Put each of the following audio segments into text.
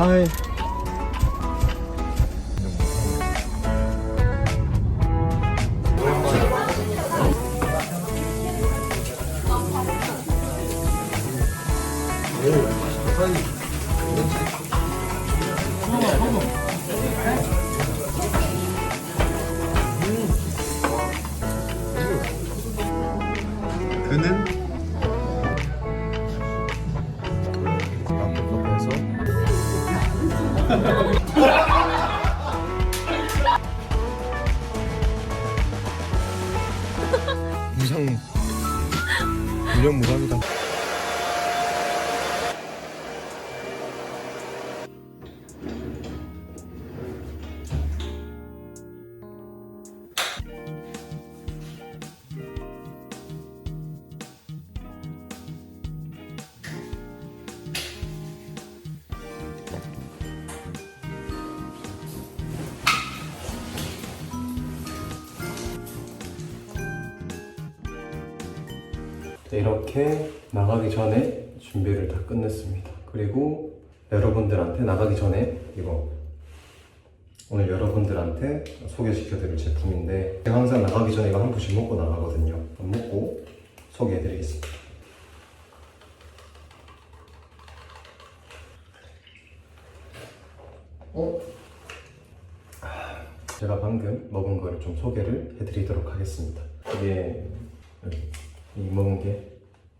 하 1년 무상이다. 네, 이렇게 나가기 전에 준비를 다 끝냈습니다. 그리고 여러분들한테 나가기 전에 이거 오늘 여러분들한테 소개시켜드릴 제품인데 제가 항상 나가기 전에 이거 한 분씩 먹고 나가거든요. 안 먹고 소개해드리겠습니다. 어? 제가 방금 먹은 거를 좀 소개를 해드리도록 하겠습니다. 이게 먹은 게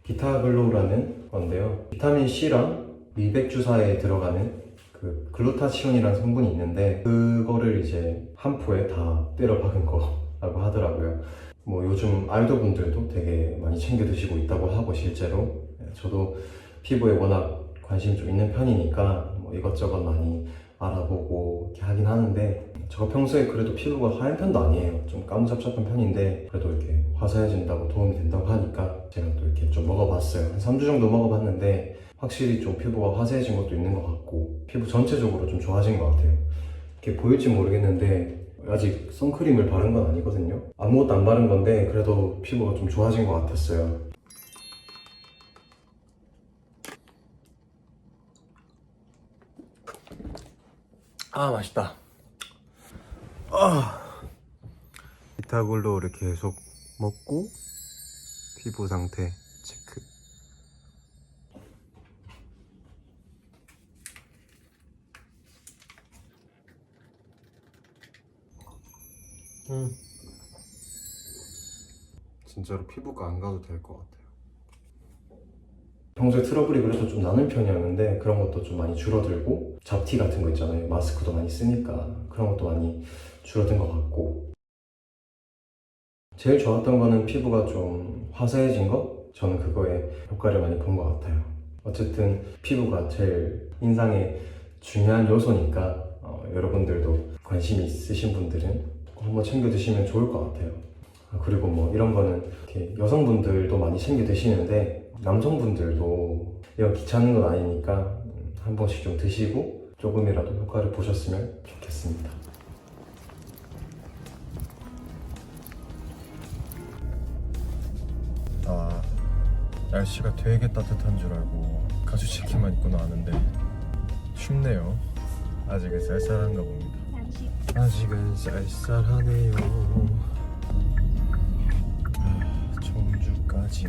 비타글로우라는 건데요. 비타민 C랑 미백 주사에 들어가는 그 글루타치온이라는 성분이 있는데 그거를 이제 한 포에 다 때려 박은 거라고 하더라고요. 뭐 요즘 아이돌 분들도 되게 많이 챙겨 드시고 있다고 하고 실제로 네, 저도 피부에 워낙 관심이 좀 있는 편이니까 뭐 이것저것 많이 알아보고 이렇게 하긴 하는데 저 평소에 그래도 피부가 하얀 편도 아니에요. 좀 까무잡잡한 편인데 그래도 이렇게 화사해진다고 도움이 된다고 하니까 제가 또 이렇게 좀 먹어봤어요. 한 3주 정도 먹어봤는데 확실히 좀 피부가 화사해진 것도 있는 것 같고 피부 전체적으로 좀 좋아진 것 같아요. 이렇게 보일지 모르겠는데 아직 선크림을 바른 건 아니거든요. 아무것도 안 바른 건데 그래도 피부가 좀 좋아진 것 같았어요. 아 맛있다. 아 비타글로우를 계속 먹고 피부 상태 체크. 음. 진짜로 피부가 안 가도 될 것 같아요. 평소에 트러블이 그래서 좀 나는 편이었는데 그런 것도 좀 많이 줄어들고 잡티 같은 거 있잖아요. 마스크도 많이 쓰니까 그런 것도 많이 줄어든 것 같고 제일 좋았던 거는 피부가 좀 화사해진 거? 저는 그거에 효과를 많이 본 것 같아요. 어쨌든 피부가 제일 인상에 중요한 요소니까 어, 여러분들도 관심 있으신 분들은 꼭 한번 챙겨 드시면 좋을 것 같아요. 아, 그리고 뭐 이런 거는 이렇게 여성분들도 많이 챙겨 드시는데 남성분들도 이거 귀찮은 건 아니니까 음, 한 번씩 좀 드시고 조금이라도 효과를 보셨으면 좋겠습니다. 날씨가 되게 따뜻한 줄 알고 가죽 재킷만 입고 나왔는데 춥네요. 아직은 쌀쌀한가 봅니다. 아직은 쌀쌀하네요. 아, 청주까지.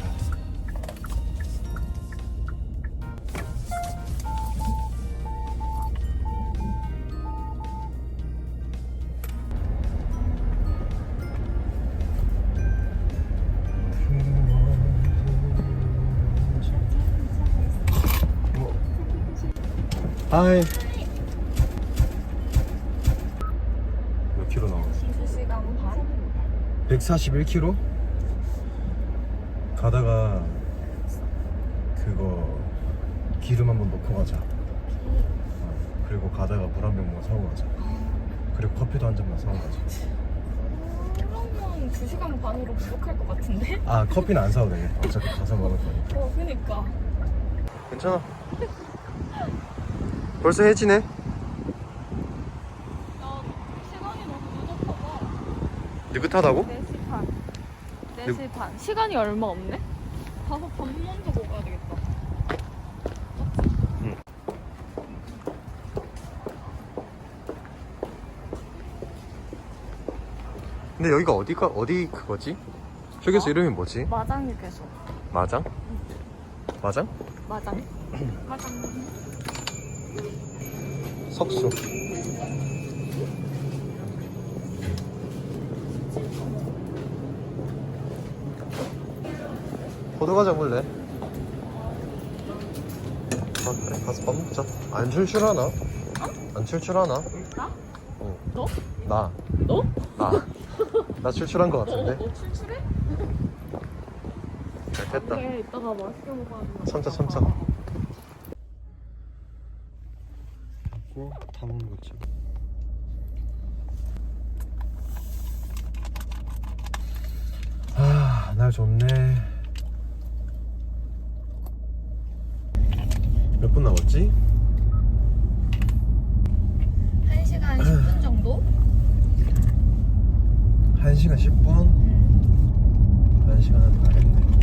하이. 몇 킬로 나왔어? 2시간 반? 141km? 가다가 그거 기름 한번 넣고 가자. 어, 그리고 가다가 물 한 병만 사고 가자. 그리고 커피도 한 잔만 사고 가자. 그러면 2시간 반으로 부족할 것 같은데? 아 커피는 안 사도 되겠다. 어차피 가서 먹을 거니까. 어, 그니까. 괜찮아. 벌써 해지네? 시간이 너무 부족하다. 느긋하다고? 4시 반. 4시 반. 시간이 얼마 없네? 가서 밥 먼저 먹어야 되겠다. 근데 여기가 어디가 어디 그거지? 휴게소 어? 이름이 뭐지? 마장이 계속. 마장? 마장? 마장? 마장. 마장. 석수. 호두과자 먹을래? 아 그래 가서 밥 먹자 안 출출하나? 안 출출하나? 나? 어. 너? 나. 너? 나. 나 출출한 거 어, 같은데? 어, 출출해? 잘 됐다 오케이, 이따가 맛있게 먹어야 참자 참자 어, 다 먹는 거지 아 날 좋네 몇 분 남았지? 1시간 10분 정도? 1시간 10분? 응. 1시간 안에 가겠네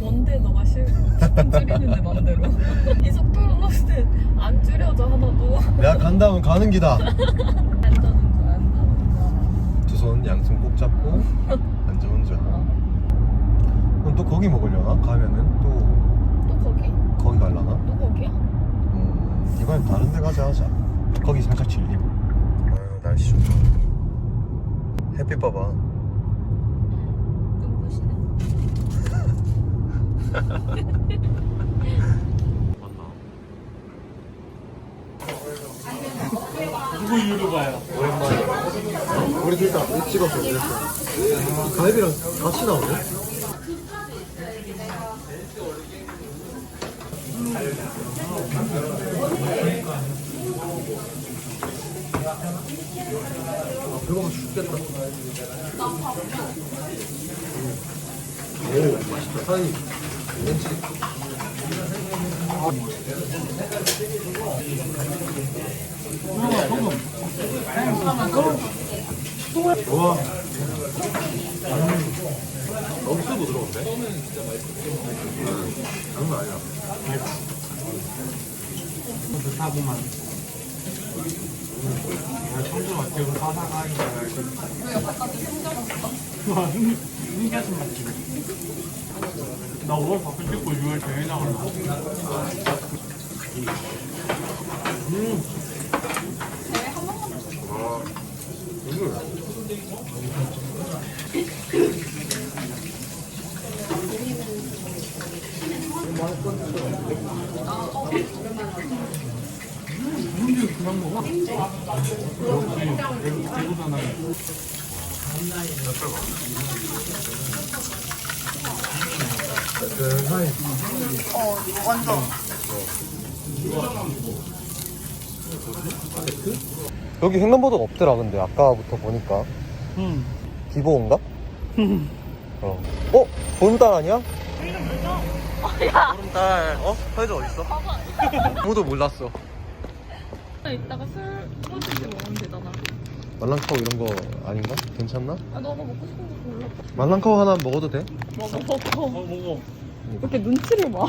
뭔데 너가 실 줄이는데 맘대로. 이 속도로 넣을 때안 줄여져 하나도. 내가 간다면 가는 기다. 안전운전 안전운전 두손 양손 꼭 잡고 안전운전 그럼 또 거기 먹으려나? 가면은 또 또 거기? 거기 갈라나? 또 거기야? 음, 이번엔 다른 데 가자 하자. 거기 살짝 질림 아유 날씨 좋다. 햇빛 봐봐 눈부시네 누구 유튜버예요? 오랜만에 우리 둘다 찍었어 그랬어 이 갈비랑 같이 나오네? 아, 배고파 죽겠다. 오 맛있다. 사장님 왠지 와. 너무 쓰고 들어온데? 장난 아니야. 좋다구만. 야, 청주 어떻게 사사가니까 와, 신기하신 맛이네. 나 5월 바쁜 찍고 6월 대회 나올라. 음, 아. 문제 그냥 먹어. 역시 대구 대구잖아. 하이. 어 완전 여기 횡단보도가 없더라, 근데 아까부터 보니까. 응. 기보인가? 어. 어? 보름달 아니야? 야 보름달. 어? 사이즈 어딨어? 아무도 몰랐어. 이따가 술 소주지 먹으면 되잖아 말랑카오 이런 거 아닌가? 괜찮나? 아 너가 먹고 싶은 거 골라 말랑카오 하나 먹어도 돼? 먹어 어, 먹어 먹어. 왜 이렇게 눈치를 봐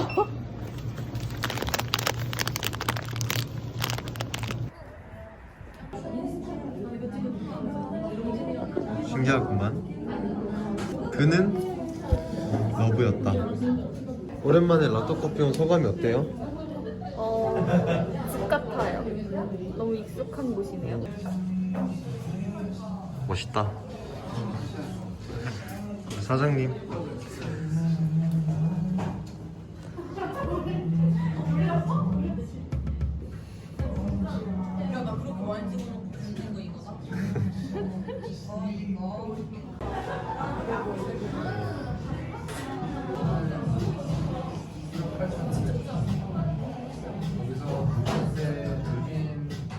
신기하구만. 그는 러브였다. 오랜만에 라떼 커피 온 소감이 어때요? 어 집 같아요 너무 익숙한 곳이네요 멋있다. 사장님.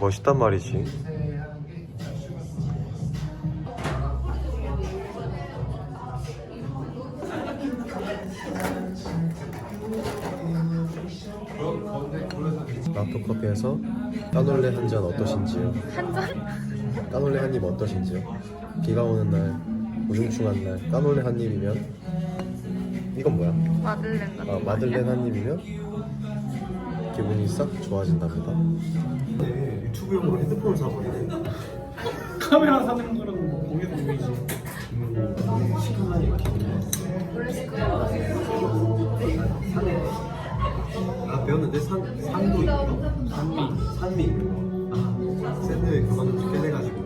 멋있단 말이지. 라떼 커피에서 까놀레 한 잔 어떠신지요? 한 잔? 까놀레 한 입 어떠신지요? 비가 오는 날, 우중충한 날 까놀레 한 입이면 이건 뭐야? 마들렌 같은 아, 거 마들렌? 한 입이면 기분이 싹 좋아진답니다. 유튜브용으로 핸드폰을 사버리네. 카메라 사는 거랑 뭐 거기서 보이지. 아 배웠는데 산 산도 있고 산미 산미 있고 아 샌드에 그만 좀 빼내가지고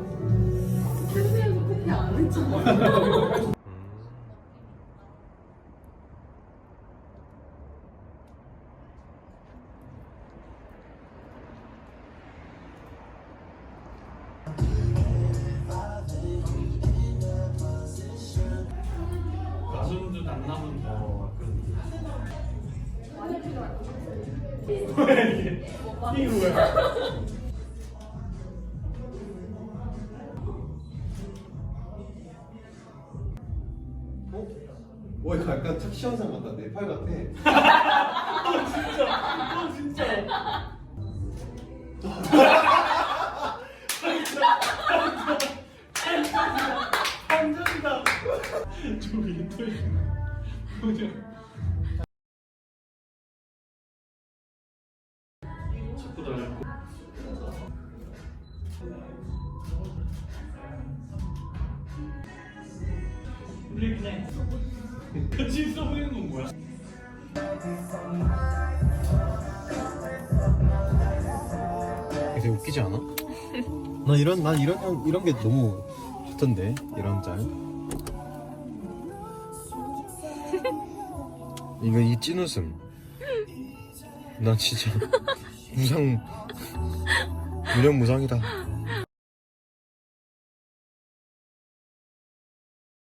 가슴도 이게 이게 뭐야? 어? 오 약간 착시 현상 같다 네팔 같아 어 진짜. 저기 또 뭐냐? 자 같이 있어 보이는 건 뭐야? 되게 웃기지 않아? 나 이런 난 이런 이런 게 너무 좋던데 이런 짤 이거 이 찐웃음 나 진짜 무상 유령 무상이다